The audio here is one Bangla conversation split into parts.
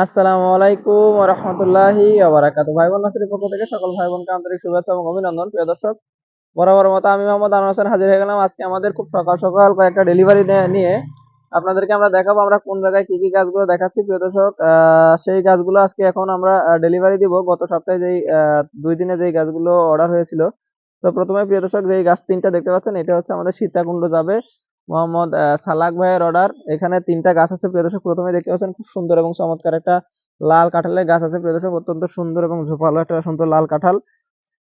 আসসালামু আলাইকুম রাহমাতুল্লাহি ওয়া বারাকাতুহু। ভাই বোন নাসিরের পক্ষ থেকে সকল ভাই বোনকে আন্তরিক শুভেচ্ছা এবং অভিনন্দন। প্রিয় দর্শক, বরাবর মতো আমি মোহাম্মদ আনোয়ার হোসেন হাজির হয়ে গেলাম। আজকে আমাদের খুব সকাল সকাল কয়েকটা ডেলিভারি নিয়ে আপনাদেরকে আমরা দেখাবো আমরা কোন জায়গায় কি কি গাছগুলো দেখাচ্ছি। প্রিয় দর্শক সেই গাছগুলো আজকে এখন আমরা ডেলিভারি দিব। গত সপ্তাহে যেই দুই দিনে যেই গাছগুলো অর্ডার হয়েছিল। তো প্রথমে প্রিয় দর্শক, যেই গাছ তিনটা দেখতে পাচ্ছেন, এটা হচ্ছে আমাদের সীতাকুণ্ড যাবে। মোহাম্মদ সালাক ভাইয়ের অর্ডার এখানে তিনটা গাছ আছে, প্রিয় দর্শক, প্রথমে দেখতে পাচ্ছেন খুব সুন্দর এবং চমৎকার একটা লাল কাঁঠালের গাছ আছে, প্রিয় দর্শক, অত্যন্ত সুন্দর এবং ঝোপালো একটা সুন্দর লাল কাঁঠাল।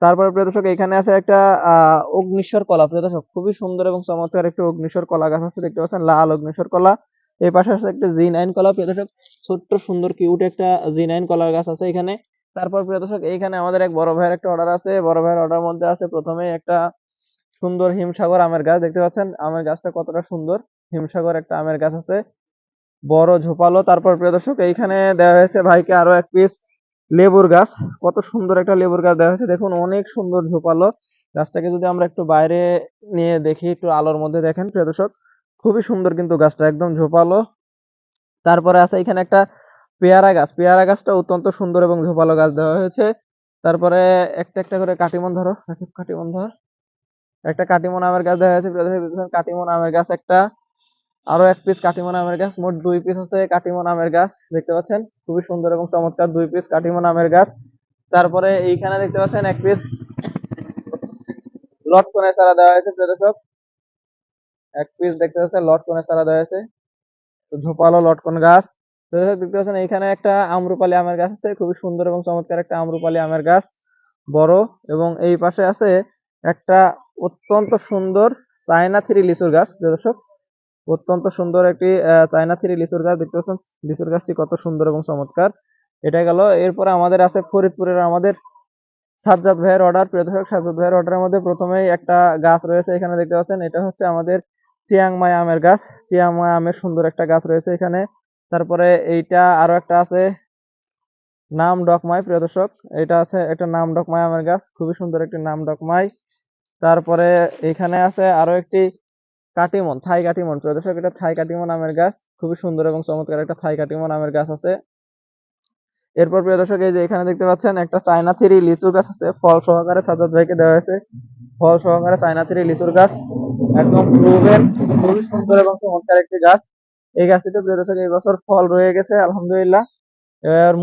তারপরে, প্রিয় দর্শক, এখানে আছে একটা, আহ, অগ্নিশ্বর কলা, প্রিয় দর্শক, খুবই সুন্দর এবং চমৎকার একটা অগ্নিশ্বর কলা গাছ আছে, দেখতে পাচ্ছেন, লাল অগ্নিশ্বর কলা। এই পাশে আছে একটা জি নাইন কলা, প্রিয় দর্শক, ছোট্ট, সুন্দর কিউট একটা জি নাইন কলার গাছ আছে এখানে। তারপর, প্রিয় দর্শক এইখানে আমাদের এক বড় ভাইয়ের একটা অর্ডার আছে, বড় ভাইয়ের অর্ডার মধ্যে আছে প্রথমে একটা সুন্দর হিমসাগর আমের গাছ, দেখতে পাচ্ছেন? আমের গাছটা কতটা সুন্দর। হিমসাগর একটা আমের গাছ আছে। বড় ঝোপালো। তারপর প্রিয় দর্শক, এইখানে দেওয়া হয়েছে ভাইকে আরও এক পিস লেবুর গাছ। কত সুন্দর একটা লেবুর গাছ দেওয়া হয়েছে। দেখুন, অনেক সুন্দর ঝোপালো। গাছটাকে যদি আমরা একটু বাইরে নিয়ে দেখি, একটু আলোর মধ্যে দেখেন, প্রিয় দর্শক, খুবই সুন্দর কিন্তু গাছটা, একদম ঝোপালো। তারপরে আছে এখানে একটা পেয়ারা গাছ। পেয়ারা গাছটা অত্যন্ত সুন্দর এবং ঝোপালো গাছ দেওয়া হয়েছে। তারপরে একটা একটা করে কাটিমন ধরো। কাটিমন ধর। একটা কাটিমন আমের গাছ দেখা যাচ্ছে কাটিমন আমের গাছ একটা। আরও এক পিস কাটিমন আমের গাছ, মোট দুই পিস আছে কাটিমন আমের গাছ, দেখতে পাচ্ছেন? খুবই সুন্দর এবং চমৎকার দুই পিস কাটিমন আমের গাছ। তারপরে এইখানে দেখতে পাচ্ছেন এক পিস লটকনের চারা দেওয়া হয়েছে, প্রিয় দর্শক। এক পিস দেখতে পাচ্ছেন লটকনের চারা দেওয়া হয়েছে। ঝোপালো লটকন গাছ। দেখতে পাচ্ছেন এইখানে একটা আম্রপালি আমের গাছ আছে, খুবই সুন্দর এবং চমৎকার একটা আম্রপালি আমের গাছ, বড়। এবং এই পাশে আছে একটা অত্যন্ত সুন্দর চায়না থ্রি লিচুর গাছ দর্শক। অত্যন্ত সুন্দর একটি চায়না থ্রি লিচুর গাছ, দেখতে পাচ্ছেন? লিচুর গাছটি কত সুন্দর এবং চমৎকার। এটা গেল। এরপরে আমাদের আছে ফরিদপুরের আমাদের সাজ্জাদ ভাইয়ের অর্ডার প্রিয় দর্শক। সাজ্জাদ ভাইয়ের অর্ডারের মধ্যে প্রথমেই একটা গাছ রয়েছে এখানে দেখতে পাচ্ছেন। এটা হচ্ছে আমাদের চিয়াংমাই আমের গাছ। চিয়াংমাই আমের সুন্দর একটা গাছ রয়েছে এখানে। তারপরে এইটা আরও একটা আছে নাম ডকমাই প্রিয় দর্শক। এটা আছে একটা নাম ডকমাই আমের গাছ। খুবই সুন্দর একটি নাম ডকমাই তারপরে এখানে আছে আরও একটি কাটিমন, থাই কাটিমন প্রিয় এটা থাই কাটিমন আমের গাছ, খুবই সুন্দর এবং চমৎকার একটা থাই কাটিমন আমের গাছ আছে। এরপর প্রিয় দর্শক, এই যে এখানে দেখতে পাচ্ছেন একটা চায়না থ্রি লিচুর গাছ আছে, ফল সহকারে সাজাদ ভাইকে দেওয়া হয়েছে। ফল সহকারে চায়না থ্রি লিচুর গাছ, একদম খুবই সুন্দর এবং চমৎকার একটি গাছ। এই গাছটিতে প্রিয় দর্শক, এই বছর ফল রয়ে গেছে, আলহামদুলিল্লাহ। এর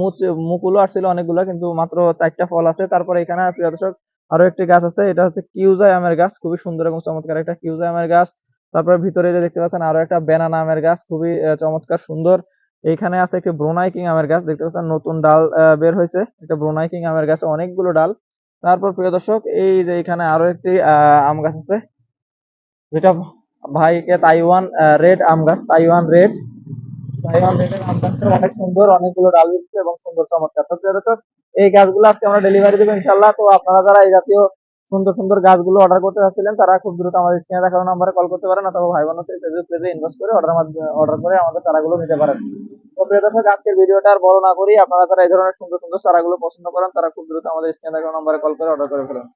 মুকুলও আসছিল অনেকগুলো, কিন্তু মাত্র চারটা ফল আছে। তারপরে এখানে প্রিয় দর্শক আরও একটি গাছ আছে, এটা হচ্ছে কিউজাই আমের গাছ, খুবই সুন্দর এবং চমৎকার একটা কিউজাই আমের গাছ। তারপরে ভিতরে যে দেখতে পাচ্ছেন, আরও একটা বেনানা আমের গাছ, খুবই চমৎকার, সুন্দর। এইখানে আছে একটি ব্রুনাই কিং আমের গাছ, দেখতে পাচ্ছেন নতুন ডাল বের হয়েছে। এটা ব্রুনাই কিং আমের গাছে অনেকগুলো ডাল। তারপর প্রিয় দর্শক, এই যে এখানে আরও একটি আম গাছ আছে, যেটা ভাইকে তাইওয়ান রেড আম গাছ তাইওয়ান রেড তাইওয়ান রেডের আম গাছটা অনেক সুন্দর, অনেকগুলো ডাল দিচ্ছে এবং সুন্দর চমৎকার। তো প্রিয় দর্শক, এই গাছগুলো আজকে আমরা ডেলিভারি দেবো ইনশাল্লাহ তো আপনারা যারা এই জাতীয় সুন্দর সুন্দর গাছগুলো অর্ডার করতে চাচ্ছিলেন তারা খুব দ্রুত আমাদের স্ক্রিনে দেখানো নাম্বারে কল করতে পারেন অথবা ভাই বোন ফেসবুক পেজে ইনভেস্ট করে অর্ডার অর্ডার করে আমাদের চারাগুলো নিতে পারেন। তো প্রিয় দর্শক, আজকের ভিডিওটা আর বড় না করি, আপনারা যারা এই ধরনের সুন্দর সুন্দর চারাগুলো পছন্দ করেন, তারা খুব দ্রুত আমাদের স্ক্রিনে দেখানো নাম্বারে কল করে অর্ডার করে ফেলুন।